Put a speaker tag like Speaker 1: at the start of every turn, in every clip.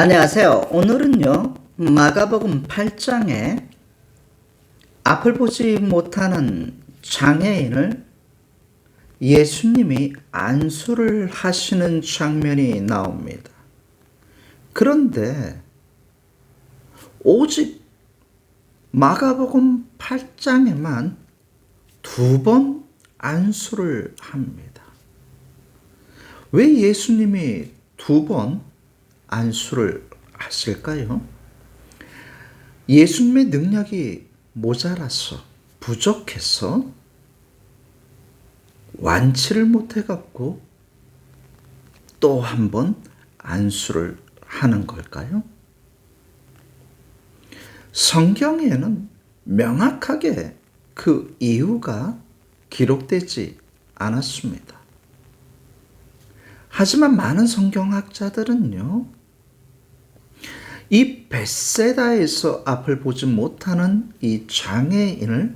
Speaker 1: 안녕하세요. 오늘은요, 마가복음 8장에 앞을 보지 못하는 장애인을 예수님이 안수를 하시는 장면이 나옵니다. 그런데 오직 마가복음 8장에만 두 번 안수를 합니다. 왜 예수님이 두번 안수를 하실까요? 예수님의 능력이 모자라서 부족해서 완치를 못해갖고 또 한 번 안수를 하는 걸까요? 성경에는 명확하게 그 이유가 기록되지 않았습니다. 하지만 많은 성경학자들은요, 이 베세다에서 앞을 보지 못하는 이 장애인을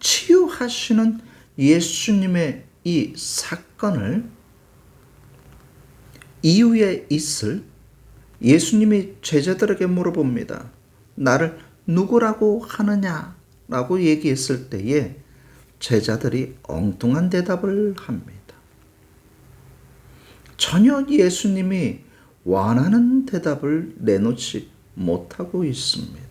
Speaker 1: 치유하시는 예수님의 이 사건을 이후에 있을 예수님이 제자들에게 물어봅니다. 나를 누구라고 하느냐? 라고 얘기했을 때에 제자들이 엉뚱한 대답을 합니다. 전혀 예수님이 원하는 대답을 내놓지 못하고 있습니다.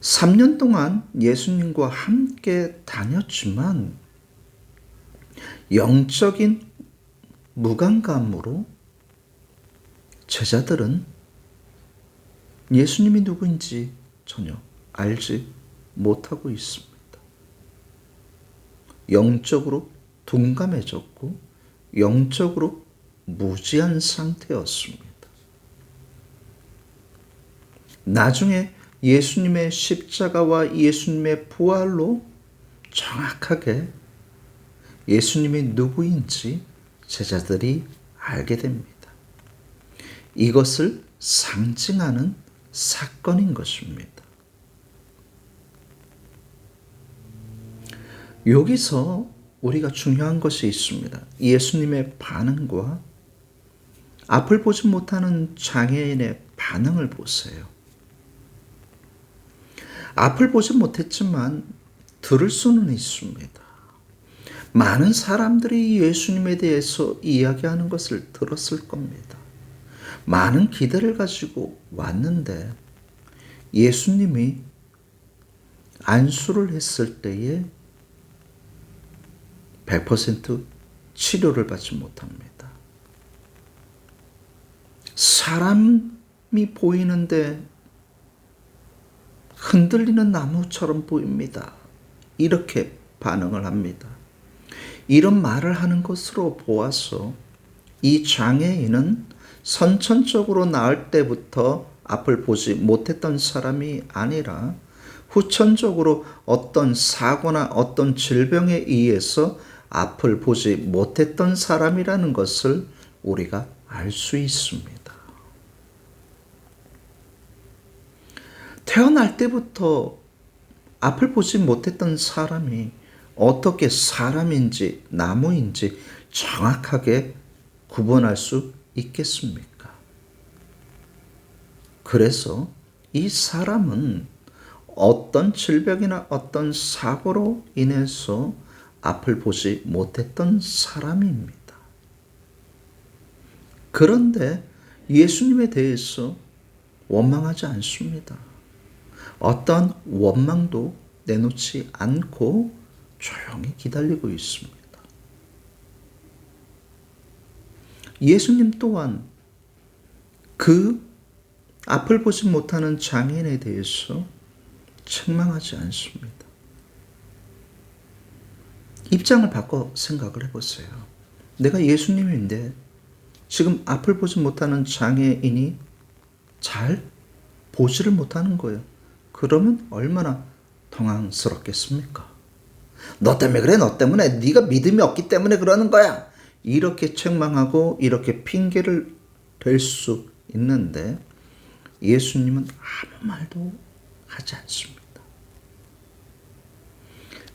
Speaker 1: 3년 동안 예수님과 함께 다녔지만 영적인 무감감으로 제자들은 예수님이 누구인지 전혀 알지 못하고 있습니다. 영적으로 둔감해졌고 영적으로 무지한 상태였습니다. 나중에 예수님의 십자가와 예수님의 부활로 정확하게 예수님이 누구인지 제자들이 알게 됩니다. 이것을 상징하는 사건인 것입니다. 여기서 우리가 중요한 것이 있습니다. 예수님의 반응과 앞을 보지 못하는 장애인의 반응을 보세요. 앞을 보지 못했지만 들을 수는 있습니다. 많은 사람들이 예수님에 대해서 이야기하는 것을 들었을 겁니다. 많은 기대를 가지고 왔는데 예수님이 안수를 했을 때에 100% 치료를 받지 못합니다. 사람이 보이는데 흔들리는 나무처럼 보입니다. 이렇게 반응을 합니다. 이런 말을 하는 것으로 보아서 이 장애인은 선천적으로 나을 때부터 앞을 보지 못했던 사람이 아니라 후천적으로 어떤 사고나 어떤 질병에 의해서 앞을 보지 못했던 사람이라는 것을 우리가 알 수 있습니다. 태어날 때부터 앞을 보지 못했던 사람이 어떻게 사람인지 나무인지 정확하게 구분할 수 있겠습니까? 그래서 이 사람은 어떤 질병이나 어떤 사고로 인해서 앞을 보지 못했던 사람입니다. 그런데 예수님에 대해서 원망하지 않습니다. 어떤 원망도 내놓지 않고 조용히 기다리고 있습니다. 예수님 또한 그 앞을 보지 못하는 장애인에 대해서 책망하지 않습니다. 입장을 바꿔 생각을 해보세요. 내가 예수님인데 지금 앞을 보지 못하는 장애인이 잘 보지를 못하는 거예요. 그러면 얼마나 당황스럽겠습니까? 너 때문에 그래, 너 때문에 네가 믿음이 없기 때문에 그러는 거야. 이렇게 책망하고 이렇게 핑계를 댈 수 있는데 예수님은 아무 말도 하지 않습니다.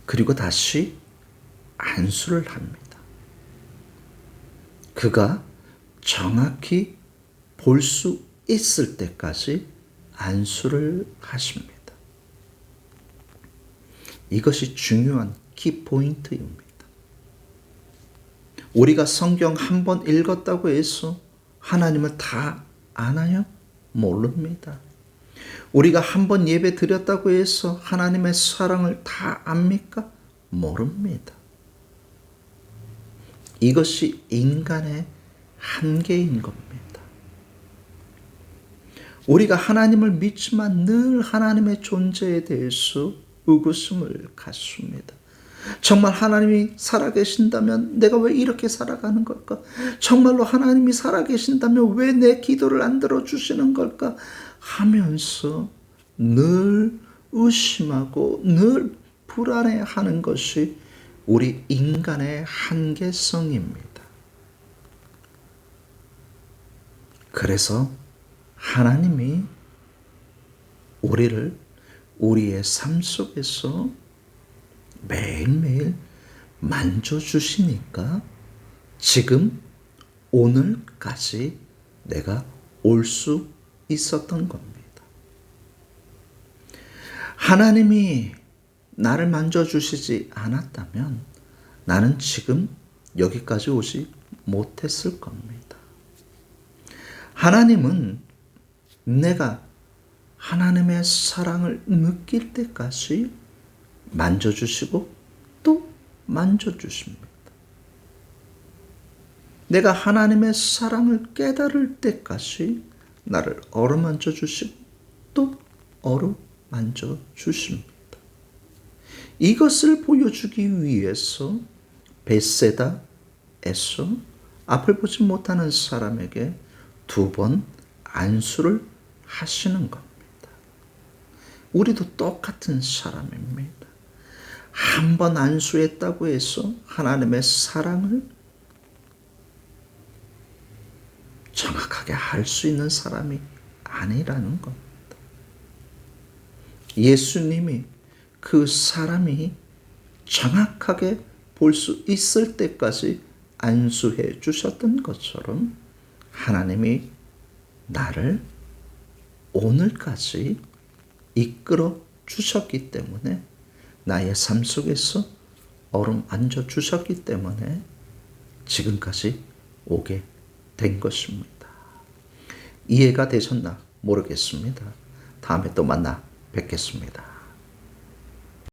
Speaker 1: 그리고 다시 안수를 합니다. 그가 정확히 볼 수 있을 때까지 안수를 하십니다. 이것이 중요한 키포인트입니다. 우리가 성경 한 번 읽었다고 해서 하나님을 다 아나요? 모릅니다. 우리가 한 번 예배 드렸다고 해서 하나님의 사랑을 다 압니까? 모릅니다. 이것이 인간의 한계인 겁니다. 우리가 하나님을 믿지만 늘 하나님의 존재에 대해서 의구심을 갖습니다. 정말 하나님이 살아계신다면 내가 왜 이렇게 살아가는 걸까? 정말로 하나님이 살아계신다면 왜 내 기도를 안 들어주시는 걸까? 하면서 늘 의심하고 늘 불안해하는 것이 우리 인간의 한계성입니다. 그래서 하나님이 우리를 우리의 삶 속에서 매일매일 만져주시니까 지금 오늘까지 내가 올 수 있었던 겁니다. 하나님이 나를 만져주시지 않았다면 나는 지금 여기까지 오지 못했을 겁니다. 하나님은 내가 하나님의 사랑을 느낄 때까지 만져주시고 또 만져주십니다. 내가 하나님의 사랑을 깨달을 때까지 나를 어루만져 주시고 또 어루만져 주십니다. 이것을 보여주기 위해서 베세다에서 앞을 보지 못하는 사람에게 두 번 안수를 하시는 겁니다. 우리도 똑같은 사람입니다. 한 번 안수했다고 해서 하나님의 사랑을 정확하게 할수 있는 사람이 아니라는 겁니다. 예수님이 그 사람이 정확하게 볼 수 있을 때까지 안수해 주셨던 것처럼 하나님이 나를 오늘까지 이끌어 주셨기 때문에 나의 삶 속에서 얼음 앉아 주셨기 때문에 지금까지 오게 된 것입니다. 이해가 되셨나 모르겠습니다. 다음에 또 만나 뵙겠습니다.